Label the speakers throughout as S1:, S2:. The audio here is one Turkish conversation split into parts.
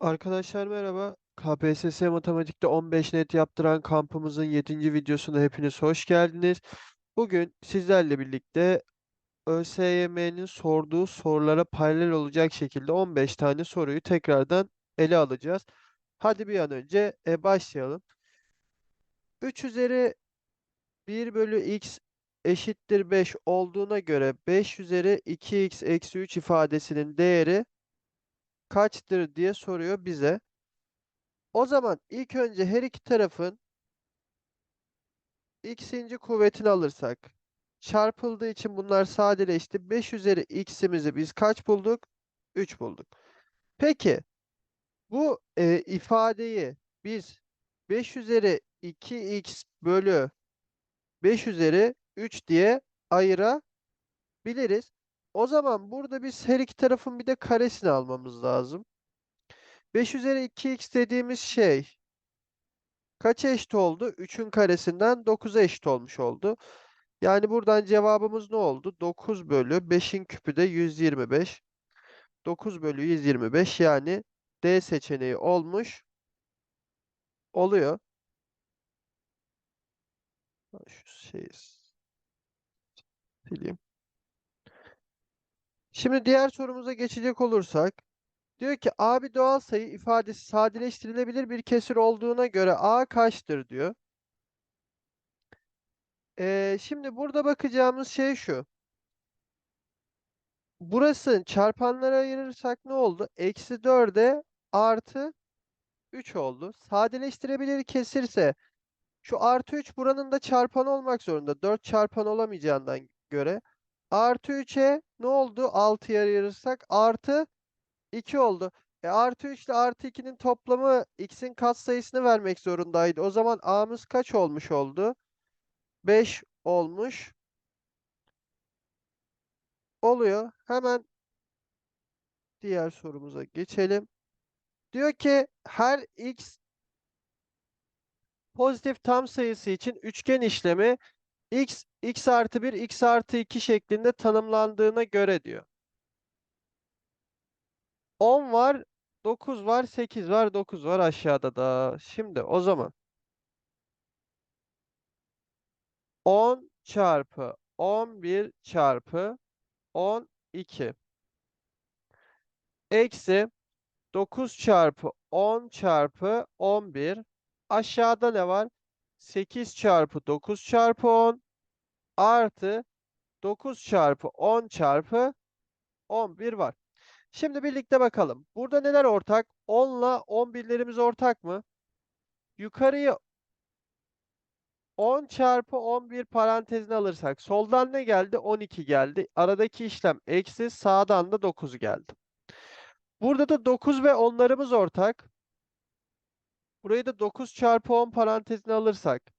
S1: Arkadaşlar merhaba. KPSS Matematik'te 15 net yaptıran kampımızın 7. videosuna hepiniz hoş geldiniz. Bugün sizlerle birlikte ÖSYM'nin sorduğu sorulara paralel olacak şekilde 15 tane soruyu tekrardan ele alacağız. Hadi bir an önce e, başlayalım. 3 üzeri 1 bölü x eşittir 5 olduğuna göre 5 üzeri 2x eksi 3 ifadesinin değeri kaçtır diye soruyor bize. O zaman ilk önce her iki tarafın x'inci kuvvetini alırsak çarpıldığı için bunlar sadeleşti. 5 üzeri x'imizi biz kaç bulduk? 3 bulduk. Peki bu e, ifadeyi biz 5 üzeri 2x bölü 5 üzeri 3 diye ayırabiliriz. O zaman burada biz her iki tarafın bir de karesini almamız lazım. 5 üzeri 2x dediğimiz şey kaça eşit oldu? 3'ün karesinden 9'a eşit olmuş oldu. Yani buradan cevabımız ne oldu? 9 bölü 5'in küpü de 125. 9 bölü 125 yani D seçeneği olmuş oluyor. Şu şeyi sileyim. Şimdi diğer sorumuza geçecek olursak diyor ki A bir doğal sayı ifadesi sadeleştirilebilir bir kesir olduğuna göre A kaçtır diyor. Ee, şimdi burada bakacağımız şey şu. Burası çarpanlara ayırırsak ne oldu? Eksi 4'e artı 3 oldu. Sadeleştirebilir kesirse şu artı 3 buranın da çarpanı olmak zorunda. 4 çarpan olamayacağından göre. Artı 3'e ne oldu? 6'ya ayırırsak artı 2 oldu. E artı 3 ile artı 2'nin toplamı x'in katsayısını vermek zorundaydı. O zaman a'mız kaç olmuş oldu? 5 olmuş. Oluyor. Hemen diğer sorumuza geçelim. Diyor ki her x pozitif tam sayısı için üçgen işlemi x, x artı 1, x artı 2 şeklinde tanımlandığına göre diyor. 10 var, 9 var, 8 var, 9 var aşağıda da. Şimdi o zaman 10 çarpı 11 çarpı 12 eksi 9 çarpı 10 çarpı 11 aşağıda ne var? 8 çarpı 9 çarpı 10 artı 9 çarpı 10 çarpı 11 var. Şimdi birlikte bakalım. Burada neler ortak? 10 ile 11'lerimiz ortak mı? Yukarıyı 10 çarpı 11 parantezine alırsak soldan ne geldi? 12 geldi. Aradaki işlem eksi sağdan da 9 geldi. Burada da 9 ve 10'larımız ortak. Burayı da 9 çarpı 10 parantezine alırsak.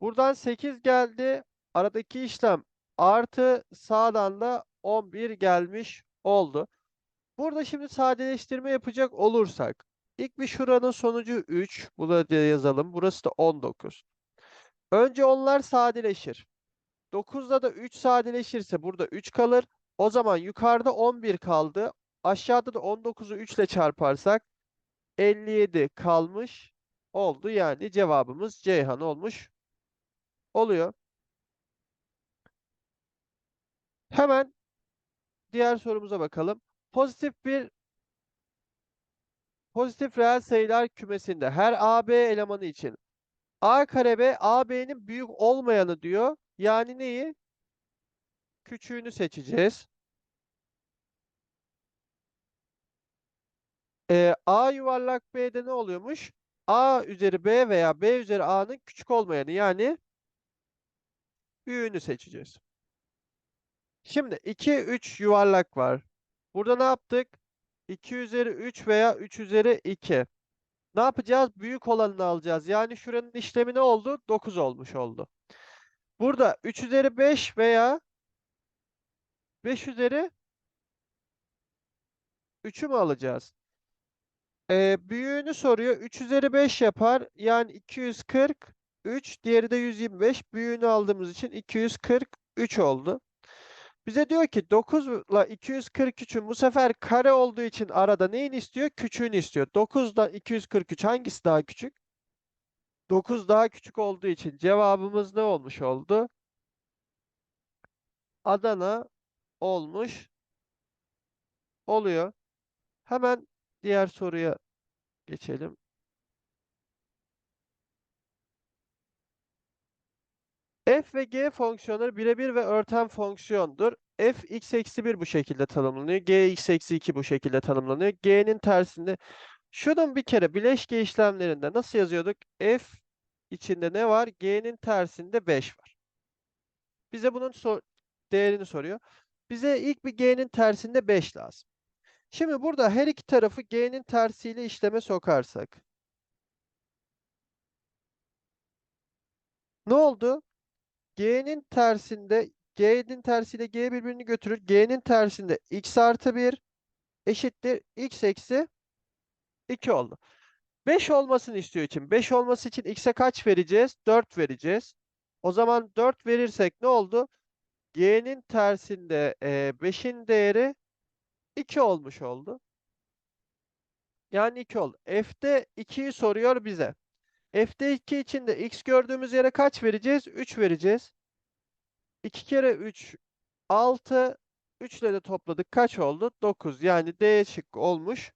S1: Buradan 8 geldi. Aradaki işlem artı sağdan da 11 gelmiş oldu. Burada şimdi sadeleştirme yapacak olursak. ilk bir şuranın sonucu 3. Bunu da yazalım. Burası da 19. Önce onlar sadeleşir. 9'da da 3 sadeleşirse burada 3 kalır. O zaman yukarıda 11 kaldı. Aşağıda da 19'u 3 ile çarparsak 57 kalmış oldu. Yani cevabımız Ceyhan olmuş oluyor. Hemen diğer sorumuza bakalım. Pozitif bir pozitif reel sayılar kümesinde her AB elemanı için A kare B AB'nin büyük olmayanı diyor. Yani neyi? Küçüğünü seçeceğiz. Ee, A yuvarlak B'de ne oluyormuş? A üzeri B veya B üzeri A'nın küçük olmayanı yani büyüğünü seçeceğiz. Şimdi 2, 3 yuvarlak var. Burada ne yaptık? 2 üzeri 3 veya 3 üzeri 2. Ne yapacağız? Büyük olanını alacağız. Yani şuranın işlemi ne oldu? 9 olmuş oldu. Burada 3 üzeri 5 veya 5 üzeri 3'ü mü alacağız? Ee, büyüğünü soruyor. 3 üzeri 5 yapar. Yani 243. Diğeri de 125. Büyüğünü aldığımız için 243 oldu. Bize diyor ki 9 ile 243'ün bu sefer kare olduğu için arada neyini istiyor? Küçüğünü istiyor. 9 ile 243 hangisi daha küçük? 9 daha küçük olduğu için cevabımız ne olmuş oldu? Adana olmuş oluyor. Hemen diğer soruya geçelim. f ve g fonksiyonları birebir ve örten fonksiyondur. f x eksi 1 bu şekilde tanımlanıyor. g x eksi 2 bu şekilde tanımlanıyor. g'nin tersinde şunun bir kere bileşke işlemlerinde nasıl yazıyorduk? f içinde ne var? g'nin tersinde 5 var. Bize bunun sor değerini soruyor. Bize ilk bir g'nin tersinde 5 lazım. Şimdi burada her iki tarafı g'nin tersiyle işleme sokarsak. Ne oldu? G'nin tersinde G'nin tersiyle G birbirini götürür. G'nin tersinde x artı 1 eşittir x eksi 2 oldu. 5 olmasını istiyor için. 5 olması için x'e kaç vereceğiz? 4 vereceğiz. O zaman 4 verirsek ne oldu? G'nin tersinde 5'in değeri 2 olmuş oldu. Yani 2 oldu. F'de 2'yi soruyor bize. F'de 2 için de x gördüğümüz yere kaç vereceğiz? 3 vereceğiz. 2 kere 3 6 3 ile de topladık. Kaç oldu? 9. Yani D şıkkı olmuş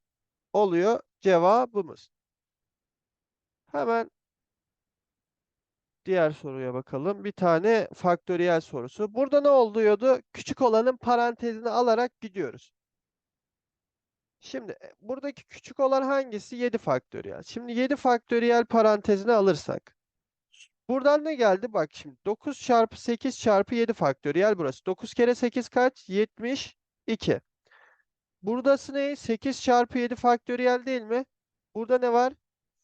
S1: oluyor cevabımız. Hemen diğer soruya bakalım. Bir tane faktöriyel sorusu. Burada ne oluyordu? Küçük olanın parantezini alarak gidiyoruz. Şimdi e, buradaki küçük olan hangisi? 7 faktöriyel. Şimdi 7 faktöriyel parantezini alırsak. Buradan ne geldi? Bak şimdi 9 çarpı 8 çarpı 7 faktöriyel burası. 9 kere 8 kaç? 72. Buradası ne? 8 çarpı 7 faktöriyel değil mi? Burada ne var?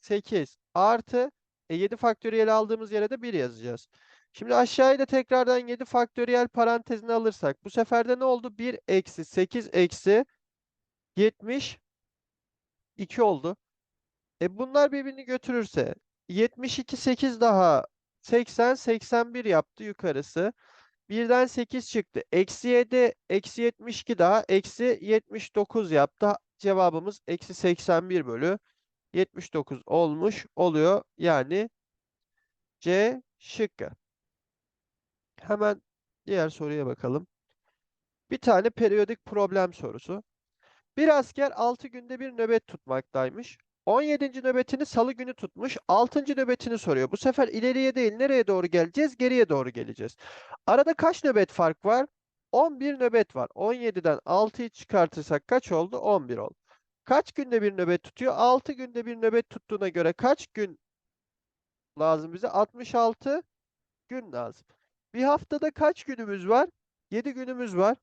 S1: 8 artı e, 7 faktöriyel aldığımız yere de 1 yazacağız. Şimdi aşağıya da tekrardan 7 faktöriyel parantezini alırsak bu sefer de ne oldu? 1 eksi 8 eksi 72 oldu. E bunlar birbirini götürürse 72 8 daha 80 81 yaptı yukarısı. Birden 8 çıktı. Eksi 7 eksi 72 daha eksi 79 yaptı. Cevabımız eksi 81 bölü 79 olmuş oluyor. Yani C şıkkı. Hemen diğer soruya bakalım. Bir tane periyodik problem sorusu. Bir asker 6 günde bir nöbet tutmaktaymış. 17. nöbetini salı günü tutmuş. 6. nöbetini soruyor. Bu sefer ileriye değil nereye doğru geleceğiz? Geriye doğru geleceğiz. Arada kaç nöbet fark var? 11 nöbet var. 17'den 6'yı çıkartırsak kaç oldu? 11 oldu. Kaç günde bir nöbet tutuyor? 6 günde bir nöbet tuttuğuna göre kaç gün lazım bize? 66 gün lazım. Bir haftada kaç günümüz var? 7 günümüz var.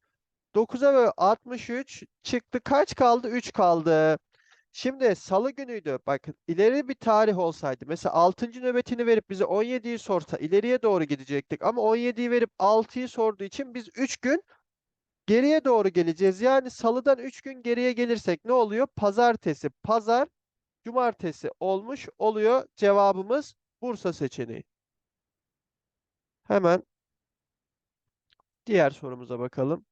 S1: 9'a böyle 63 çıktı. Kaç kaldı? 3 kaldı. Şimdi salı günüydü. Bakın ileri bir tarih olsaydı. Mesela 6. nöbetini verip bize 17'yi sorsa ileriye doğru gidecektik. Ama 17'yi verip 6'yı sorduğu için biz 3 gün geriye doğru geleceğiz. Yani salıdan 3 gün geriye gelirsek ne oluyor? Pazartesi, pazar, cumartesi olmuş oluyor. Cevabımız Bursa seçeneği. Hemen diğer sorumuza bakalım.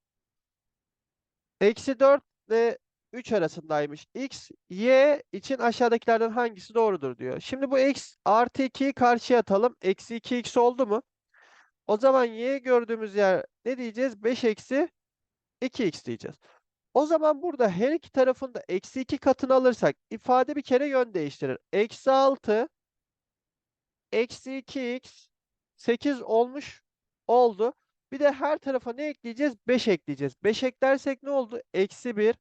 S1: Eksi 4 ve 3 arasındaymış. X, Y için aşağıdakilerden hangisi doğrudur diyor. Şimdi bu x artı 2'yi karşıya atalım. Eksi 2x oldu mu? O zaman Y gördüğümüz yer ne diyeceğiz? 5 eksi 2x diyeceğiz. O zaman burada her iki tarafında eksi 2 katını alırsak ifade bir kere yön değiştirir. Eksi 6 eksi 2x 8 olmuş oldu. Bir de her tarafa ne ekleyeceğiz? 5 ekleyeceğiz. 5 eklersek ne oldu? Eksi 1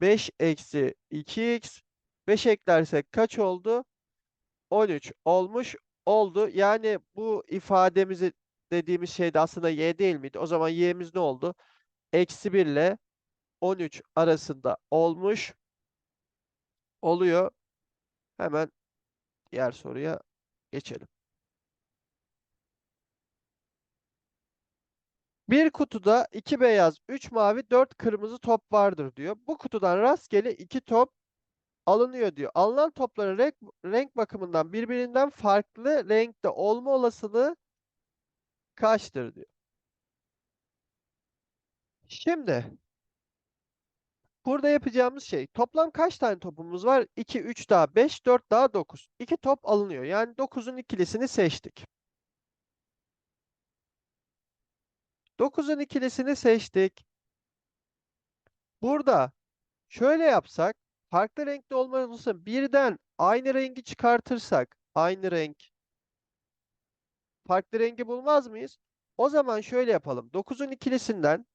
S1: 5 eksi 2x 5 eklersek kaç oldu? 13 olmuş oldu. Yani bu ifademizi dediğimiz şey de aslında y değil miydi? O zaman y'miz ne oldu? Eksi 1 ile 13 arasında olmuş oluyor. Hemen diğer soruya geçelim. Bir kutuda iki beyaz, üç mavi, dört kırmızı top vardır diyor. Bu kutudan rastgele iki top alınıyor diyor. Alınan topların renk, renk bakımından birbirinden farklı renkte olma olasılığı kaçtır diyor. Şimdi burada yapacağımız şey toplam kaç tane topumuz var? 2, 3 daha 5, 4 daha 9. 2 top alınıyor. Yani 9'un ikilisini seçtik. 9'un ikilisini seçtik. Burada şöyle yapsak farklı renkli olması birden aynı rengi çıkartırsak aynı renk farklı rengi bulmaz mıyız? O zaman şöyle yapalım. 9'un ikilisinden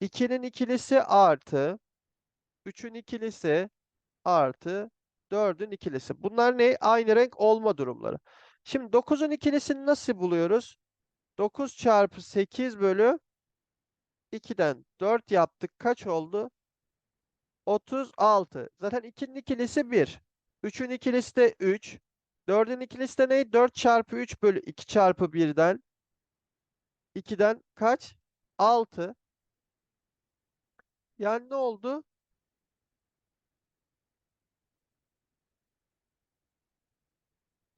S1: 2'nin ikilisi artı 3'ün ikilisi artı 4'ün ikilisi. Bunlar ne? Aynı renk olma durumları. Şimdi 9'un ikilisini nasıl buluyoruz? 9 çarpı 8 bölü 2'den 4 yaptık. Kaç oldu? 36. Zaten 2'nin ikilisi 1. 3'ün ikilisi de 3. 4'ün ikilisi de ne? 4 çarpı 3 bölü 2 çarpı 1'den 2'den kaç? 6. Yani ne oldu?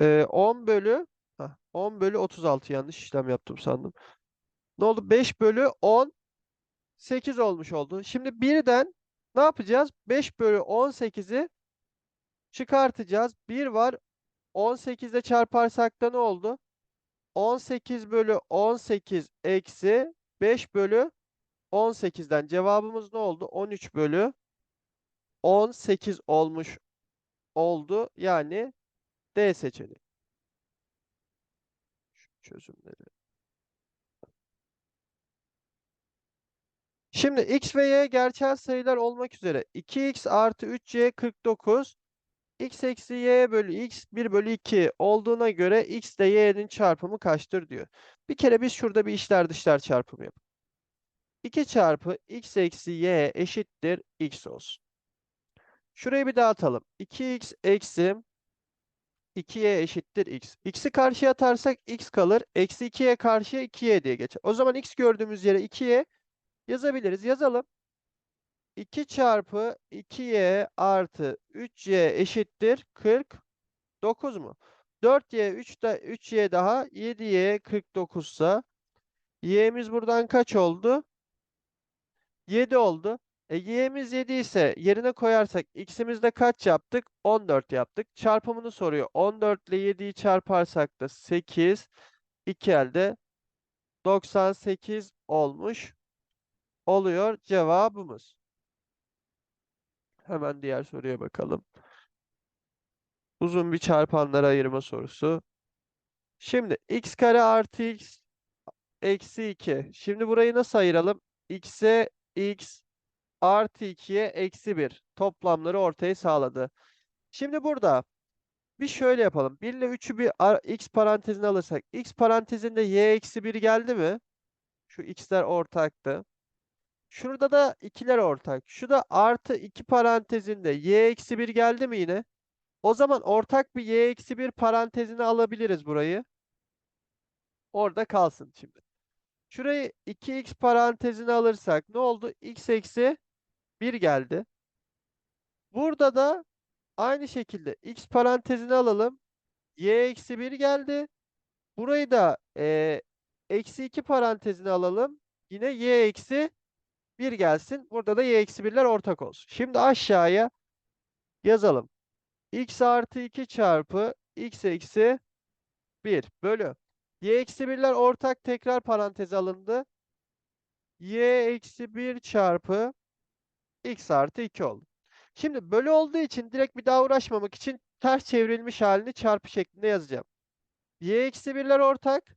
S1: Ee, 10 bölü hah, 10 bölü 36 yanlış işlem yaptım sandım. Ne oldu? 5 bölü 10 8 olmuş oldu. Şimdi birden ne yapacağız? 5 bölü 18'i çıkartacağız. 1 var. 18 ile çarparsak da ne oldu? 18 bölü 18 eksi 5 bölü 18'den cevabımız ne oldu? 13 bölü 18 olmuş oldu. Yani D seçeneği. Çözümleri. Şimdi x ve y gerçel sayılar olmak üzere 2x artı 3y 49 x eksi y bölü x 1 bölü 2 olduğuna göre x ile y'nin çarpımı kaçtır diyor. Bir kere biz şurada bir içler dışlar çarpımı yapalım. 2 çarpı x eksi y eşittir x olsun. Şurayı bir dağıtalım. 2x eksi 2y eşittir x. x'i karşıya atarsak x kalır. Eksi 2y karşıya 2y diye geçer. O zaman x gördüğümüz yere 2y yazabiliriz. Yazalım. 2 çarpı 2y artı 3y eşittir 49 mu? 4y 3 de 3y daha 7y 49 ise y'miz buradan kaç oldu? 7 oldu. E, y'miz 7 ise yerine koyarsak x'imiz de kaç yaptık? 14 yaptık. Çarpımını soruyor. 14 ile 7'yi çarparsak da 8 2 elde 98 olmuş oluyor cevabımız. Hemen diğer soruya bakalım. Uzun bir çarpanlara ayırma sorusu. Şimdi x kare artı x eksi 2. Şimdi burayı nasıl ayıralım? x'e x artı 2'ye eksi 1. Toplamları ortaya sağladı. Şimdi burada bir şöyle yapalım. 1 ile 3'ü bir x parantezine alırsak. x parantezinde y eksi 1 geldi mi? Şu x'ler ortaktı. Şurada da ikiler ortak. Şu da artı 2 parantezinde y eksi 1 geldi mi yine? O zaman ortak bir y eksi 1 parantezine alabiliriz burayı. Orada kalsın şimdi. Şurayı 2x parantezine alırsak ne oldu? x eksi 1 geldi. Burada da aynı şekilde x parantezine alalım. y eksi 1 geldi. Burayı da e, eksi 2 parantezine alalım. Yine y eksi 1 gelsin. Burada da y eksi 1'ler ortak olsun. Şimdi aşağıya yazalım. x artı 2 çarpı x eksi 1 bölü. y eksi 1'ler ortak tekrar parantez alındı. y eksi 1 çarpı x artı 2 oldu. Şimdi bölü olduğu için direkt bir daha uğraşmamak için ters çevrilmiş halini çarpı şeklinde yazacağım. y eksi 1'ler ortak.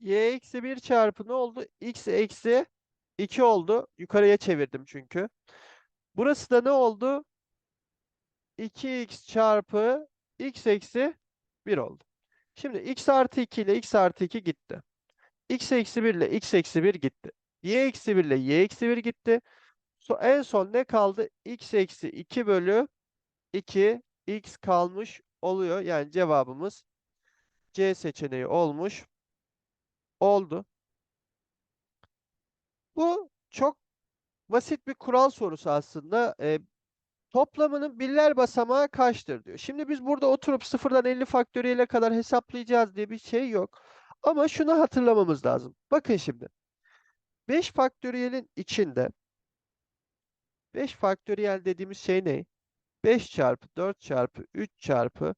S1: y eksi 1 çarpı ne oldu? x eksi 2 oldu. Yukarıya çevirdim çünkü. Burası da ne oldu? 2x çarpı x eksi 1 oldu. Şimdi x artı 2 ile x artı 2 gitti. x eksi 1 ile x eksi 1 gitti. y eksi 1 ile y eksi 1 gitti. So, en son ne kaldı? x eksi 2 bölü 2 x kalmış oluyor. Yani cevabımız C seçeneği olmuş oldu. Bu çok basit bir kural sorusu aslında. Ee, toplamının birler basamağı kaçtır diyor. Şimdi biz burada oturup sıfırdan 50 faktöriyele kadar hesaplayacağız diye bir şey yok. Ama şunu hatırlamamız lazım. Bakın şimdi. 5 faktöriyelin içinde 5 faktöriyel dediğimiz şey ne? 5 çarpı 4 çarpı 3 çarpı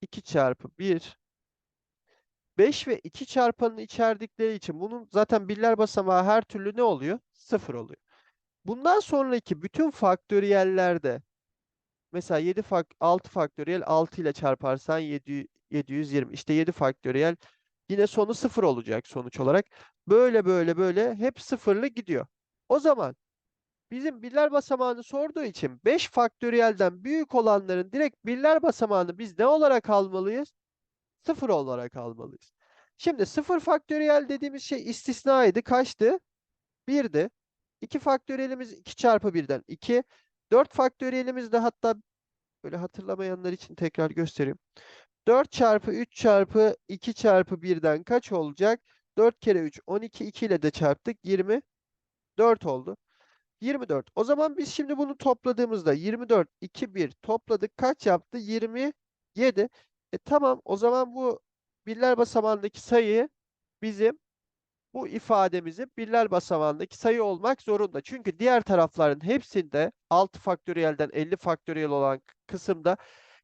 S1: 2 çarpı 1 5 ve 2 çarpanını içerdikleri için bunun zaten birler basamağı her türlü ne oluyor? 0 oluyor. Bundan sonraki bütün faktöriyellerde mesela 7 fak 6 faktöriyel 6 ile çarparsan 7 720 işte 7 faktöriyel yine sonu 0 olacak sonuç olarak. Böyle böyle böyle hep sıfırlı gidiyor. O zaman bizim birler basamağını sorduğu için 5 faktöriyelden büyük olanların direkt birler basamağını biz ne olarak almalıyız? 0 olarak almalıyız. Şimdi 0 faktöriyel dediğimiz şey istisnaydı. Kaçtı? 1'di. 2 faktöriyelimiz 2 çarpı 1'den 2. 4 faktöriyelimiz de hatta böyle hatırlamayanlar için tekrar göstereyim. 4 çarpı 3 çarpı 2 çarpı 1'den kaç olacak? 4 kere 3 12 2 ile de çarptık 24 oldu. 24. O zaman biz şimdi bunu topladığımızda 24 2 1 topladık kaç yaptı? 27. E tamam o zaman bu birler basamağındaki sayı bizim bu ifademizin birler basamağındaki sayı olmak zorunda. Çünkü diğer tarafların hepsinde 6 faktöriyelden 50 faktöriyel olan kısımda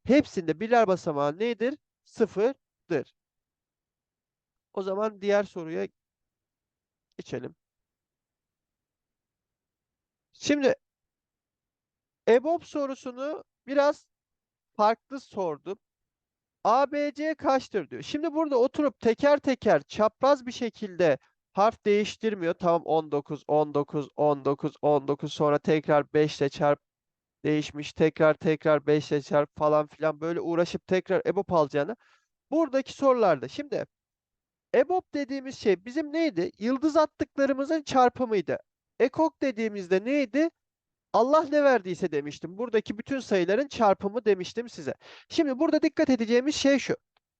S1: hepsinde birler basamağı nedir? Sıfırdır. O zaman diğer soruya geçelim. Şimdi EBOB sorusunu biraz farklı sordum. ABC kaçtır diyor. Şimdi burada oturup teker teker çapraz bir şekilde harf değiştirmiyor. Tamam 19, 19, 19, 19 sonra tekrar 5 ile çarp değişmiş. Tekrar tekrar 5 ile çarp falan filan böyle uğraşıp tekrar EBOB alacağını. Buradaki sorularda şimdi EBOB dediğimiz şey bizim neydi? Yıldız attıklarımızın çarpımıydı. EKOK dediğimizde neydi? Allah ne verdiyse demiştim. Buradaki bütün sayıların çarpımı demiştim size. Şimdi burada dikkat edeceğimiz şey şu.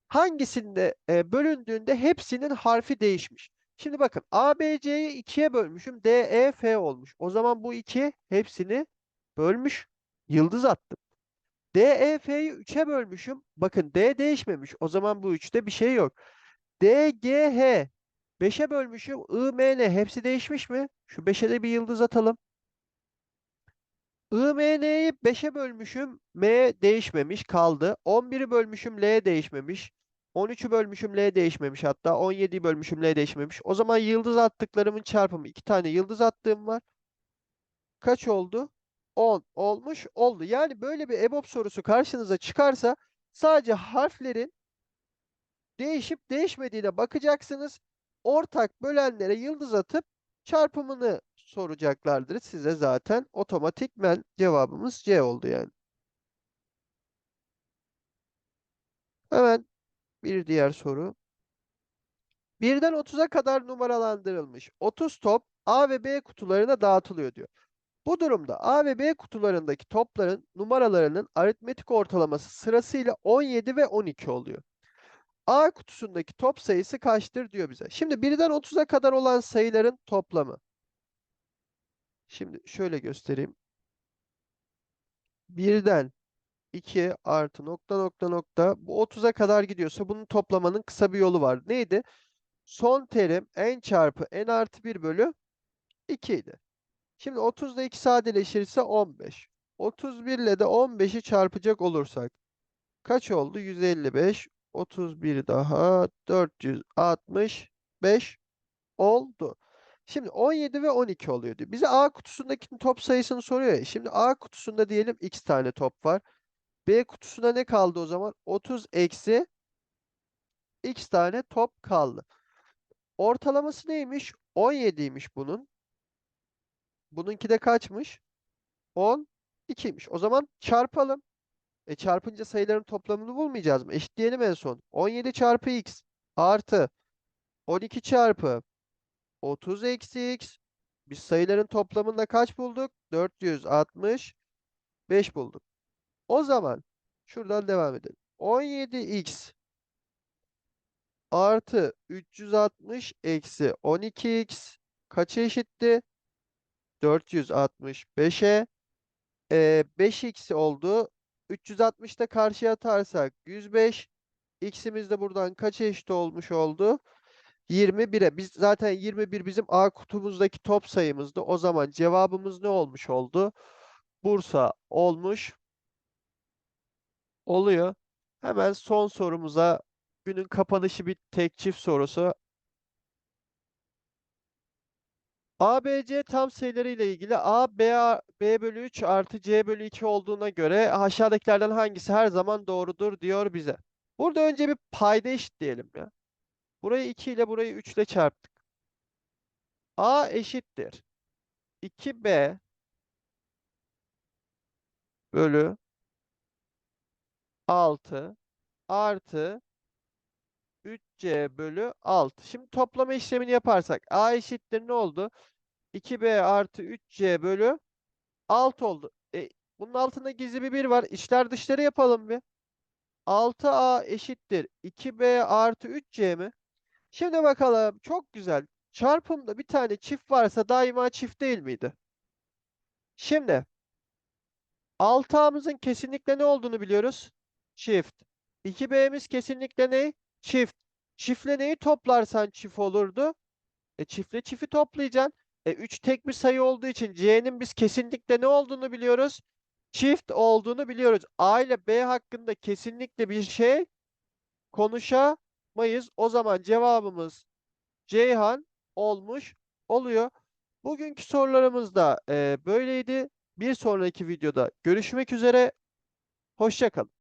S1: Hangisinde e, bölündüğünde hepsinin harfi değişmiş. Şimdi bakın ABC'yi 2'ye bölmüşüm. DEF olmuş. O zaman bu 2 hepsini bölmüş. Yıldız attım. DEF'yi 3'e bölmüşüm. Bakın D değişmemiş. O zaman bu 3'te bir şey yok. DGH 5'e bölmüşüm. IMN hepsi değişmiş mi? Şu 5'e de bir yıldız atalım. IMN'yi 5'e bölmüşüm. M değişmemiş kaldı. 11'i bölmüşüm. L değişmemiş. 13'ü bölmüşüm. L değişmemiş hatta. 17'yi bölmüşüm. L değişmemiş. O zaman yıldız attıklarımın çarpımı. 2 tane yıldız attığım var. Kaç oldu? 10 olmuş oldu. Yani böyle bir EBOB sorusu karşınıza çıkarsa sadece harflerin değişip değişmediğine bakacaksınız. Ortak bölenlere yıldız atıp çarpımını soracaklardır size zaten. Otomatikmen cevabımız C oldu yani. Hemen bir diğer soru. Birden 30'a kadar numaralandırılmış 30 top A ve B kutularına dağıtılıyor diyor. Bu durumda A ve B kutularındaki topların numaralarının aritmetik ortalaması sırasıyla 17 ve 12 oluyor. A kutusundaki top sayısı kaçtır diyor bize. Şimdi birden 30'a kadar olan sayıların toplamı. Şimdi şöyle göstereyim. Birden 2 artı nokta nokta nokta bu 30'a kadar gidiyorsa bunun toplamanın kısa bir yolu var. Neydi? Son terim n çarpı n artı 1 bölü 2 idi. Şimdi 30 ile 2 sadeleşirse 15. 31 ile de 15'i çarpacak olursak kaç oldu? 155. 31 daha 465 oldu. Şimdi 17 ve 12 oluyor diyor. Bize A kutusundaki top sayısını soruyor ya. Şimdi A kutusunda diyelim x tane top var. B kutusunda ne kaldı o zaman? 30 eksi x tane top kaldı. Ortalaması neymiş? 17'ymiş bunun. Bununki de kaçmış? 12'ymiş. O zaman çarpalım. E çarpınca sayıların toplamını bulmayacağız mı? Eşitleyelim en son. 17 çarpı x artı 12 çarpı 30 eksi x. Biz sayıların toplamında kaç bulduk? 465 bulduk. O zaman şuradan devam edelim. 17x artı 360 eksi 12x kaça eşitti? 465'e e, 5x oldu. 360'da karşıya atarsak 105. X'imiz de buradan kaça eşit olmuş oldu? 21'e. Biz zaten 21 bizim A kutumuzdaki top sayımızdı. O zaman cevabımız ne olmuş oldu? Bursa olmuş oluyor. Hemen son sorumuza günün kapanışı bir tek çift sorusu. A, B, C tam sayıları ile ilgili A, B, B bölü 3 artı C bölü 2 olduğuna göre aşağıdakilerden hangisi her zaman doğrudur diyor bize. Burada önce bir payda eşitleyelim ya. Burayı 2 ile burayı 3 ile çarptık. A eşittir. 2B bölü 6 artı 3C bölü 6. Şimdi toplama işlemini yaparsak A eşittir ne oldu? 2B artı 3C bölü 6 oldu. E, bunun altında gizli bir 1 var. İçler dışları yapalım bir. 6A eşittir 2B artı 3C mi? Şimdi bakalım. Çok güzel. Çarpımda bir tane çift varsa daima çift değil miydi? Şimdi 6A'mızın kesinlikle ne olduğunu biliyoruz? Çift. 2B'miz kesinlikle ne? Çift. Çiftle neyi toplarsan çift olurdu? E çiftle çifti toplayacaksın. E 3 tek bir sayı olduğu için C'nin biz kesinlikle ne olduğunu biliyoruz? Çift olduğunu biliyoruz. A ile B hakkında kesinlikle bir şey konuşamayız. O zaman cevabımız Ceyhan olmuş oluyor. Bugünkü sorularımız da e, böyleydi. Bir sonraki videoda görüşmek üzere. Hoşça kalın.